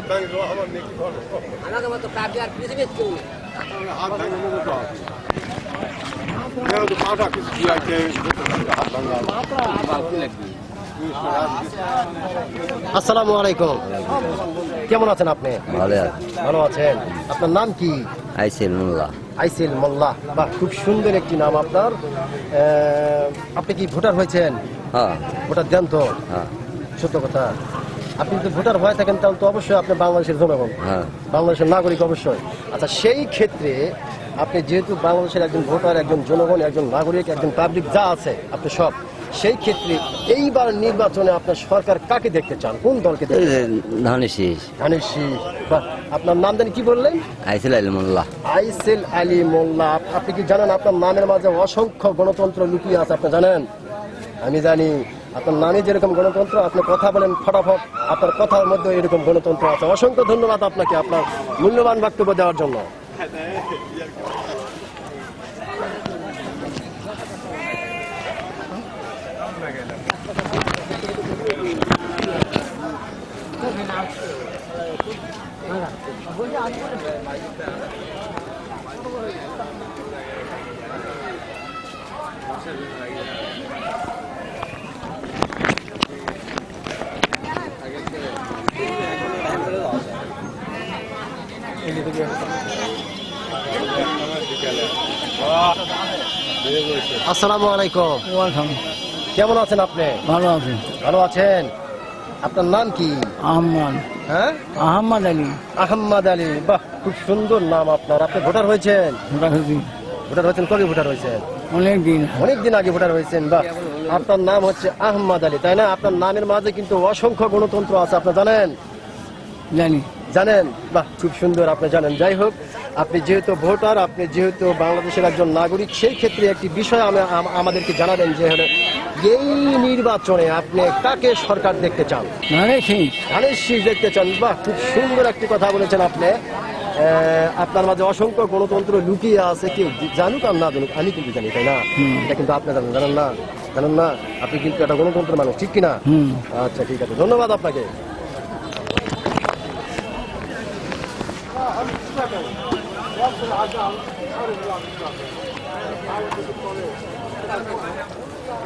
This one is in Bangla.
হাত ভাঙে তো আমার নেকি ভালো আমাকে মতো আর পৃথিবীর কেউ। হাত ভাঙে নেব তো কেউ তো পাঠা কি আছে হাত ভাঙা আসসালামু আলাইকুম। কেমন আছেন আপনি? ভালো ভালো আছেন? আপনার নাম কি? আইসিল মোল্লা। আইসিল মোল্লা। বাহ খুব সুন্দর একটি নাম আপনার। আপনি কি ভোটার হয়েছেন? হ্যাঁ। ভোটার দেন তো? হ্যাঁ। সত্য কথা। আপনি যদি ভোটার হয়ে থাকেন তাহলে তো অবশ্যই আপনি বাংলাদেশের জনগণ। হ্যাঁ। বাংলাদেশের নাগরিক অবশ্যই। আচ্ছা সেই ক্ষেত্রে আপনি যেহেতু বাংলাদেশের একজন ভোটার একজন জনগণ একজন নাগরিক একজন পাবলিক যা আছে আপনি সব সেই ক্ষেত্রে এইবার নির্বাচনে আপনার সরকার কাকে দেখতে চান? কোন দলকে আপনার নাম জানি কি বললেন? আইসিল আলী মোল্লা। আইসেল আলী মোল্লা। আপনি কি জানেন আপনার নামের মাঝে অসংখ্য গণতন্ত্র লুকিয়ে আছে আপনি জানেন? আমি জানি। আপনার নামে যেরকম গণতন্ত্র, আপনি কথা বলেন ফটাফট, আপনার কথার মধ্যে এরকম গণতন্ত্র আছে। অসংখ্য ধন্যবাদ আপনাকে আপনার মূল্যবান বক্তব্য দেওয়ার জন্য। আসসালামু আলাইকুম। কেমন আছেন আপনি? ভালো আছেন ভালো আছেন? আপনার নাম কি? আহম্মদ। হ্যাঁ? আহম্মদ আলী। আহম্মদ আলী। বাহ খুব সুন্দর নাম আপনার। আপনি ভোটার হয়েছেন? ভোটার হয়েছেন? কবে ভোটার হয়েছেন? অনেক দিন। অনেক দিন আগে ভোটার হয়েছেন বা আপনার নাম হচ্ছে আহম্মদ আলী তাই না? আপনার নামের মাঝে কিন্তু অসংখ্য গণতন্ত্র আছে আপনি জানেন? জানি। জানেন বাহ খুব সুন্দর আপনি জানেন। যাই হোক আপনি যেহেতু ভোটার আপনি যেহেতু বাংলাদেশের একজন নাগরিক সেই ক্ষেত্রে একটি বিষয় আমি আমাদেরকে জানাবেন যে হলো এই নির্বাচনে আপনি কাকে সরকার দেখতে চান? ধানের শীষ দেখতে চান বাহ খুব সুন্দর একটি কথা বলেছেন আপনি। আহ, আপনার মাঝে অসংখ্য গণতন্ত্র লুকিয়ে আছে কেউ জানুক আর না জানুক আমি কিন্তু জানি তাই না? এটা কিন্তু আপনি জানেন জানেন না? জানেন না? আপনি কিন্তু একটা গণতন্ত্র মানুষ ঠিক কিনা? আচ্ছা ঠিক আছে ধন্যবাদ আপনাকে। হাত